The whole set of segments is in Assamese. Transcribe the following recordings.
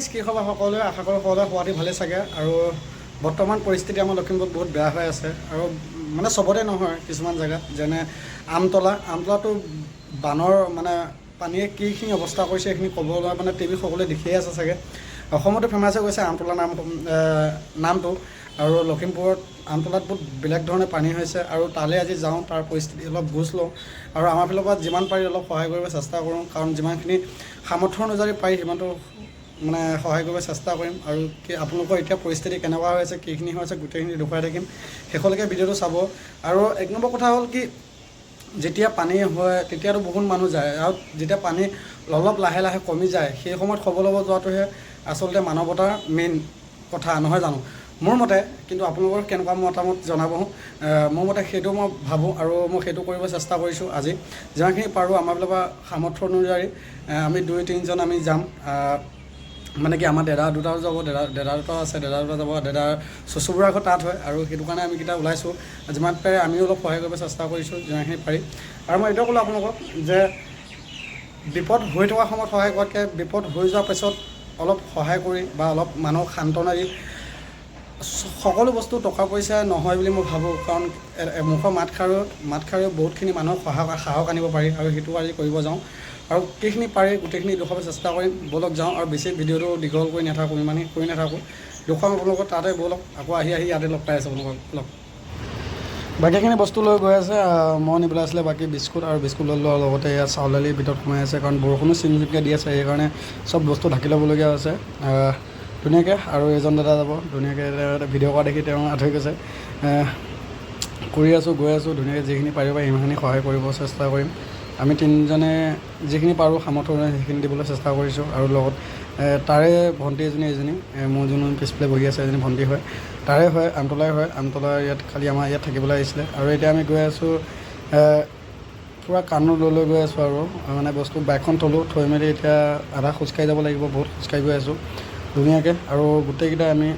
গাইজ কি খবৰ সকলোৱে? আশা কৰোঁ সকলোৱে হোৱাটো ভালেই চাগে। আৰু বৰ্তমান পৰিস্থিতি আমাৰ লখিমপুৰত বহুত বেয়া হৈ আছে। আৰু মানে চবতে নহয় কিছুমান জেগাত যেনে আমতলা। আমতলাটো বানৰ মানে পানীয়ে কিখিনি অৱস্থা কৰিছে সেইখিনি ক'বলৈ মানে টিভিত সকলোৱে দেখিয়ে আছে চাগে। অসমতো ফেমাছ হৈ গৈছে আমতলা নাম নামটো। আৰু লখিমপুৰত আমতলাত বহুত বেলেগ ধৰণে পানী হৈছে আৰু তালৈ আজি যাওঁ তাৰ পৰিস্থিতি অলপ বুজ লওঁ। আৰু আমাৰ ফালৰ পৰা যিমান পাৰি অলপ সহায় কৰিব চেষ্টা কৰোঁ। কাৰণ যিমানখিনি সামৰ্থ্য অনুযায়ী পাৰি সিমানটো মানে সহায় কৰিব চেষ্টা কৰিম আৰু কি আপোনালোকৰ এতিয়া পৰিস্থিতি কেনেকুৱা হৈ আছে কিখিনি হৈ আছে গোটেইখিনি দেখুৱাই থাকিম। শেষলৈকে ভিডিঅ'টো চাব। আৰু এক নম্বৰ কথা হ'ল কি যেতিয়া পানী হয় তেতিয়াতো বহুত মানুহ যায়। আৰু যেতিয়া পানী অলপ লাহে লাহে কমি যায় সেই সময়ত খবৰ ল'ব যোৱাটোহে আচলতে মানৱতাৰ মেইন কথা নহয় জানো? মোৰ মতে কিন্তু আপোনালোকৰ কেনেকুৱা মতামত জনাব মোৰ মতে সেইটো মই ভাবোঁ আৰু মই সেইটো কৰিব চেষ্টা কৰিছোঁ আজি। যিমানখিনি পাৰোঁ আমাৰ পৰা সামৰ্থ্য অনুযায়ী আমি দুই তিনিজন আমি যাম। মানে কি আমাৰ দাদা দুটাও যাব দাদা দাদা দুটাও আছে দাদা দুটা যাব দাদাৰ চচুবুৰা আকৌ তাত হয় আৰু সেইটো কাৰণে আমি কেইটা ওলাইছোঁ। যিমান পাৰে আমিও অলপ সহায় কৰিব চেষ্টা কৰিছোঁ যিমানখিনি পাৰি। আৰু মই এইটোও ক'লোঁ আপোনালোকক যে বিপদ হৈ থকা সময়ত সহায় কৰাতকৈ বিপদ হৈ যোৱাৰ পিছত অলপ সহায় কৰি বা অলপ মানুহক সান্তনা দি সকলো বস্তু টকা পইচা নহয় বুলি মই ভাবোঁ কাৰণ এমুখৰ মাত খাৰেও মাত খাৰেও বহুতখিনি মানুহক সাহস সাহস আনিব পাৰি আৰু সেইটো আজি কৰিব যাওঁ। আৰু গোটেইখিনি পাৰি গোটেইখিনি দেখুৱাব চেষ্টা কৰিম ব'লক যাওঁ আৰু বেছি ভিডিঅ'টো দীঘল কৰি নাথাকোঁ ইমানেই কৰি নাথাকোঁ। দেখুৱাম আপোনালোকক তাতে ব'লক আকৌ আহি আহি ইয়াতে লগ পাই আছোঁ আপোনালোকক লগ। বাকীখিনি বস্তু লৈ গৈ আছে মই নিবলৈ আছিলে বাকী বিস্কুট আৰু বিস্কুট লৈ লোৱাৰ লগতে ইয়াত চাউল দালিৰ ভিতৰত সোমাই আছে কাৰণ বৰষুণো চিমকৈ দি আছে সেইকাৰণে চব বস্তু ঢাকি ল'বলগীয়া আহ, ধুনীয়াকৈ আৰু এজন দাদা যাব ধুনীয়াকৈ ভিডিঅ' কৰা দেখি তেওঁ আঁতৰি গৈছে। কৰি আছোঁ গৈ আছোঁ ধুনীয়াকৈ যিখিনি পাৰিব পাৰি সিমানখিনি সহায় কৰিব চেষ্টা কৰিম। আমি তিনিজনে যিখিনি পাৰোঁ সামৰ্থ্য সেইখিনি দিবলৈ চেষ্টা কৰিছোঁ আৰু লগত তাৰে ভণ্টি এজনী এজনী মোৰ যোন পিছফালে বহি আছে এজনী ভণ্টি হয় তাৰে হয় আমতলাই হয় আমতলা ইয়াত খালি আমাৰ ইয়াত থাকিবলৈ আহিছিলে। আৰু এতিয়া আমি গৈ আছোঁ পূৰা কাণো লৈ লৈ গৈ আছোঁ আৰু মানে বস্তু বাইকখন থলোঁ থৈ মেলি এতিয়া আধা খোজকাঢ়ি যাব লাগিব বহুত খোজকাঢ়ি গৈ আছোঁ। ধুনীয়াকৈ আৰু গোটেইকেইটা আমি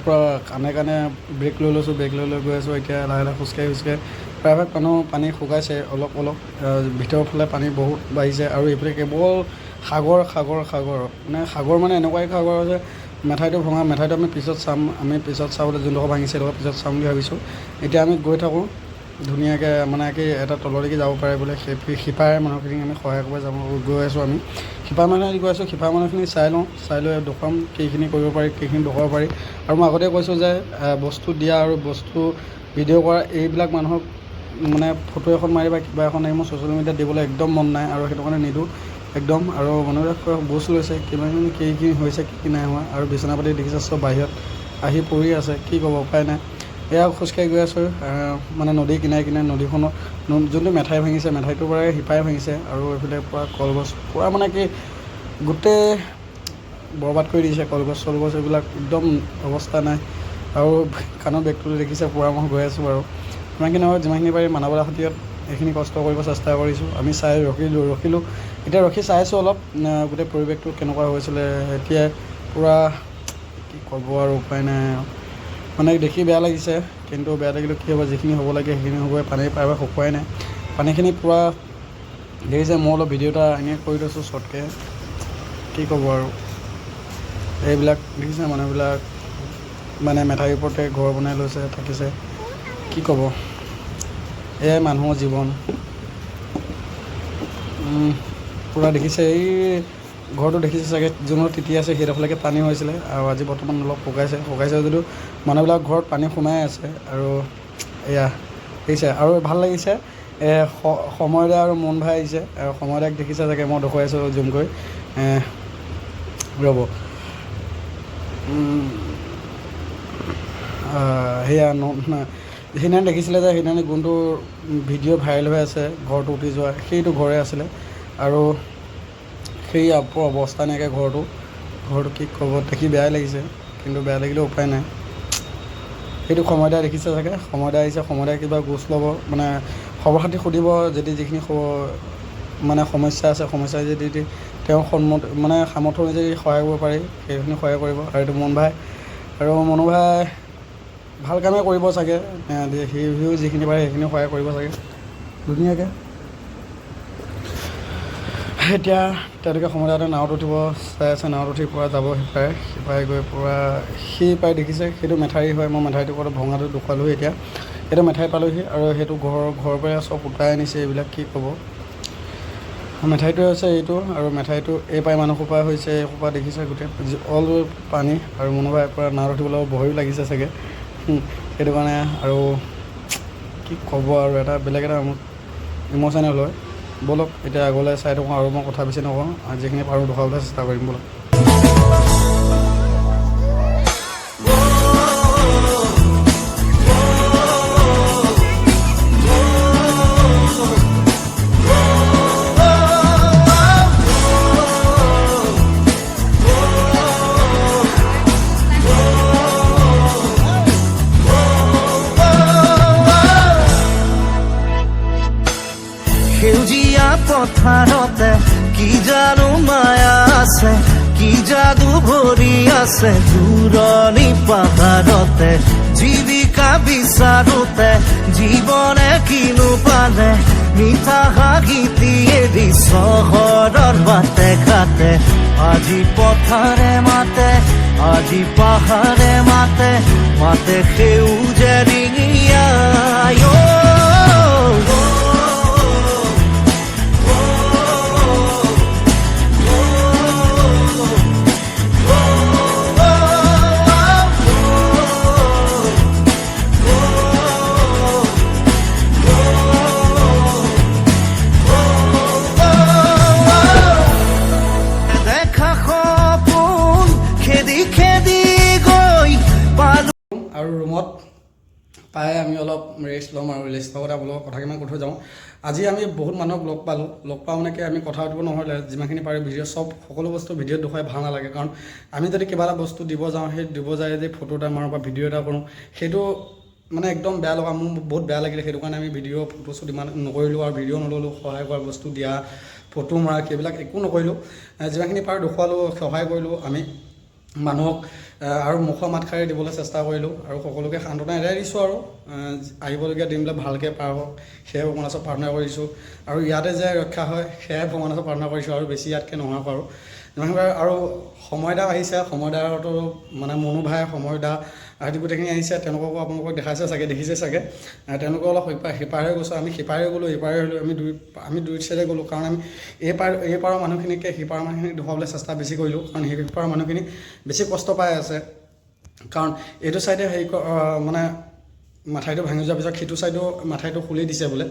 পূৰা কাণে কাণে ব্ৰেক লৈ লৈছোঁ ব্ৰেক লৈ লৈ গৈ আছোঁ। এতিয়া লাহে লাহে খোজকাঢ়ি খোজকাঢ়ি। প্ৰায়ভাগ মানুহ পানী শুকাইছে অলপ অলপ। ভিতৰৰ ফালে পানী বহুত বাঢ়িছে আৰু এইফালে কেৱল সাগৰ সাগৰ সাগৰ। মানে সাগৰ মানে এনেকুৱাই সাগৰ যে মেঠাইটো ভঙা মেঠাইটো আমি পিছত চাম আমি পিছত চাবলৈ যোনডোখৰ ভাঙিছে সেইডোখৰ পিছত চাম বুলি ভাবিছোঁ। এতিয়া আমি গৈ থাকোঁ। ধুনীয়াকৈ মানে কি এটা তললৈকে যাব পাৰে বোলে সেই শিপাৰে মানুহখিনিক আমি সহায় কৰিব যাব গৈ আছোঁ আমি। শিপা মানুহখিনি গৈ আছোঁ শিপা মানুহখিনি চাই লওঁ চাই লৈ দেখুৱাম কেইখিনি কৰিব পাৰি কেইখিনি দেখুৱাব পাৰি। আৰু মই আগতে কৈছোঁ যে বস্তু দিয়া আৰু বস্তু ভিডিঅ' কৰা এইবিলাক মানুহক মানে ফটো এখন মাৰি বা কিবা এখন আহি মোৰ ছ'চিয়েল মিডিয়াত দিবলৈ একদম মন নাই আৰু সেইটো কাৰণে নিদিওঁ একদম আৰু মানুহবিলাক বুজ লৈছে কিমান কি কি হৈছে কি কি নাই হোৱা। আৰু বিচনা পাতি দেখিছে চব বাহিৰত আহি পৰি আছে কি ক'ব উপায় নাই। এয়া খোজকাঢ়ি গৈ আছোঁ মানে নদী কিনাৰে কিনাৰে নদীখনৰ ন- যোনটো মেঠাই ভাঙিছে মেঠাইটোৰ পৰাই শিপাই ভাঙিছে আৰু এইফালে পূৰা কলগছ পূৰা মানে কি গোটেই বৰবাদ কৰি দিছে কলগছ চলগছ এইবিলাক একদম অৱস্থা নাই। আৰু কাণৰ বেগটো দেখিছে পূৰা মই গৈ আছোঁ বাৰু যিমানখিনি হয় যিমানখিনি পাৰি মানৱতা খাতিৰত এইখিনি কষ্ট কৰিব চেষ্টা কৰিছোঁ। আমি চাই ৰখিলোঁ ৰখিলোঁ। এতিয়া ৰখি চাইছোঁ অলপ গোটেই পৰিৱেশটো কেনেকুৱা হৈছিলে এতিয়া পূৰা কি ক'ব আৰু উপায় নাই আৰু। মানে দেখি বেয়া লাগিছে কিন্তু বেয়া লাগিলেও কি হ'ব যিখিনি হ'ব লাগে সেইখিনি হ'বই পানী প্ৰায়ভাগ শুকুৱাই নাই। পানীখিনি পূৰা দেখিছে মই অলপ ভিডিঅ' এটা এনেকৈ কৰি লৈছোঁ শ্বৰ্টকৈ কি ক'ব আৰু? এইবিলাক দেখিছে মানুহবিলাক মানে মেঠাইৰ ওপৰতে ঘৰ বনাই লৈছে থাকিছে। কি ক'ব? এয়াই মানুহৰ জীৱন। পূৰা দেখিছে এই ঘৰটো দেখিছে চাগে যোনৰ তিতি আছে সেইডোখৰলৈকে পানী হৈছিলে আৰু আজি বৰ্তমান অলপ শুকাইছে শুকাইছে যদিও মানুহবিলাক ঘৰত পানী সোমাই আছে আৰু এয়া দেখিছে। আৰু ভাল লাগিছে এ, স- সমৰদা আৰু মোহন ভাই আহিছে আৰু সমৰদাক দেখিছে চাগে মই দেখুৱাই আছোঁ জুম কৰি ৰ'ব। সেয়া ন- না- সেইদিনা দেখিছিলে যে সেইদিনা যোনটো ভিডিঅ' ভাইৰেল হৈ আছে ঘৰটো উটি যোৱা সেইটো ঘৰে আছিলে। আৰু সেই অৱস্থা নাইকিয়া ঘৰটো। ঘৰটো কি ক'ব দেখি বেয়াই লাগিছে কিন্তু বেয়া লাগিলেও উপায় নাই। সেইটো সময়দাই দেখিছে চাগে সময়দাই আহিছে সময়দাই কিবা গোচ ল'ব মানে খবৰ খাতি সুধিব যদি যিখিনি মানে সমস্যা আছে সমস্যা যদি তেওঁ সন্মত মানে সামৰ্থ্য অনুযায়ী সহায় কৰিব পাৰি সেইখিনি সহায় কৰিব আৰু এইটো মন ভাই আৰু মনো ভাই ভাল কামেই কৰিব চাগে সি সিও যিখিনি পাৰে সেইখিনি সহায় কৰিব চাগে। ধুনীয়াকৈ। এতিয়া তেওঁলোকে সময়তে নাৱত উঠিব চাই আছে নাৱত উঠি পৰা যাব সিপাৰে সিপাৰে গৈ পূৰা সিপাৰে দেখিছে সেইটো মেঠাৰি হয় মই মেঠাৰিটোৰ ওপৰত ভঙাটো দেখুৱালোহি এতিয়া। সেইটো মেঠাৰি পালোহি আৰু সেইটো ঘৰৰ ঘৰৰ পৰাই চব উঠাই আনিছে এইবিলাক কি ক'ব। মেঠাইটো হৈছে এইটো আৰু মেঠাইটো এই পাই মানুহসোপা হৈছে এই সোপা দেখিছে গোটেই অল পানী আৰু মোনোবাই পৰা নাৱত উঠিবলৈ ভয়ো লাগিছে চাগে। সেইটো কাৰণে আৰু কি ক'ব আৰু এটা বেলেগ এটা মোক ইম'চনেল হয় ব'লক এতিয়া আগলৈ চাই থাকোঁ আৰু মই কথা বেছি নকওঁ। যিখিনি পাৰোঁ দেখুৱাবলৈ চেষ্টা কৰিম ব'লক। সেউজীয়া পথাৰতে কি জানো মায়া আছে, কি যাদু ভৰি আছে দূৰণি পাহাৰতে জীৱিকা বিচাৰোতে জীৱনে কিনো পালে মিঠা হাঁহিতি এৰি চহৰৰ বাটে ঘাটে। আজি পথাৰে মাতে আজি পাহাৰে মাতে মাতে সেউজে ৰিঙিয়া পাই আমি অলপ ৰেষ্ট ল'ম আৰু ৰেষ্ট লগতে আপোনালোকক কথা কিমান কৈ থৈ যাওঁ। আজি আমি বহুত মানুহক লগ পালোঁ। লগ পাওঁ মানে আমি কথা পাতিব নহ'লে, যিমানখিনি পাৰি ভিডিঅ' চব সকলো বস্তু ভিডিঅ'ত দেখুৱাই ভালো নালাগে। কাৰণ আমি যদি কিবা এটা বস্তু দিব যাওঁ, সেই দিব যায় যদি ফটো এটা মাৰোঁ বা ভিডিঅ' এটা কৰোঁ, সেইটো মানে একদম বেয়া লগা, মোৰ বহুত বেয়া লাগিলে। সেইটো কাৰণে আমি ভিডিঅ' ফটো শ্বুট ইমান নকৰিলোঁ আৰু ভিডিঅ' নল'লোঁ, সহায় কৰা বস্তু দিয়া ফটো মৰা, সেইবিলাক একো নকৰিলোঁ। যিমানখিনি পাৰোঁ দেখুৱালোঁ, সহায় কৰিলোঁ। আমি মানুহক আৰু মুখৰ মাত খাৰি দিবলৈ চেষ্টা কৰিলোঁ আৰু সকলোকে সান্তনা এৰাই দিছোঁ আৰু আহ, আহিবলগীয়া দিনবিলাক ভালকৈ পাৰ হওক। ভগৱানৰ ওচৰত প্ৰাৰ্থনা কৰিছোঁ। আৰু ইয়াতে যে ৰক্ষা হয় সেয়াই ভগৱানৰ ওচৰত প্ৰাৰ্থনা কৰিছোঁ আৰু বেছি ইয়াতকৈ যিমানখিনি পাৰোঁ আৰু সময়দা আহিছে সময়দাৰতো মানে মনো ভাই সময়দা আদি গোটেইখিনি আহিছে তেওঁলোককো আপোনালোকক দেখাইছে চাগে দেখিছে চাগে। তেওঁলোকো অলপ সিপা- সিপাৰে গৈছোঁ আমি সিপাৰে গ'লোঁ ইপাৰে হ'লোঁ আমি দুই আমি দুই চাইডে গ'লোঁ কাৰণ আমি এই পাৰ এই পাৰৰ মানুহখিনিকে সিপাৰৰ মানুহখিনিক দেখুৱাবলৈ চেষ্টা বেছি কৰিলোঁ কাৰণ সিপাৰৰ মানুহখিনি বেছি কষ্ট পাই আছে। কাৰণ এইটো ছাইডে হেৰি মানে মাথাইটো ভাঙি যোৱাৰ পিছত সিটো ছাইডেও মাথাইটো খুলি দিছে বোলে।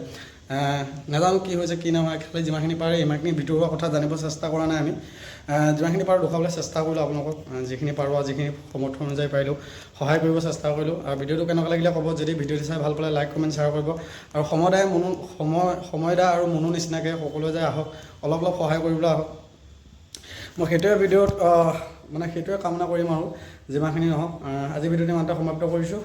নাজানো কি হৈছে কি নহয় খালি যিমানখিনি পাৰে ইমানখিনি ভিতৰুৱা কথা জানিব চেষ্টা কৰা নাই আমি। যিমানখিনি পাৰোঁ দেখুৱাবলৈ চেষ্টা কৰিলোঁ আপোনালোকক যিখিনি পাৰোঁ আৰু যিখিনি সমৰ্থ অনুযায়ী পাৰিলোঁ সহায় কৰিব চেষ্টা কৰিলোঁ। আৰু ভিডিঅ'টো কেনেকুৱা লাগিলে ক'ব যদি ভিডিঅ'টো চাই ভাল পালে লাইক কমেণ্ট শ্বেয়াৰ কৰিব। আৰু সমদায় মনো সময় সময়দা আৰু মনো নিচিনাকৈ সকলোৱে যে আহক অলপ অলপ সহায় কৰিবলৈ আহক। মই সেইটোৱে ভিডিঅ'ত মানে সেইটোৱে কামনা কৰিম আৰু যিমানখিনি নহওক। আজি ভিডিঅ'টো ইমানতে সমাপ্ত কৰিছোঁ।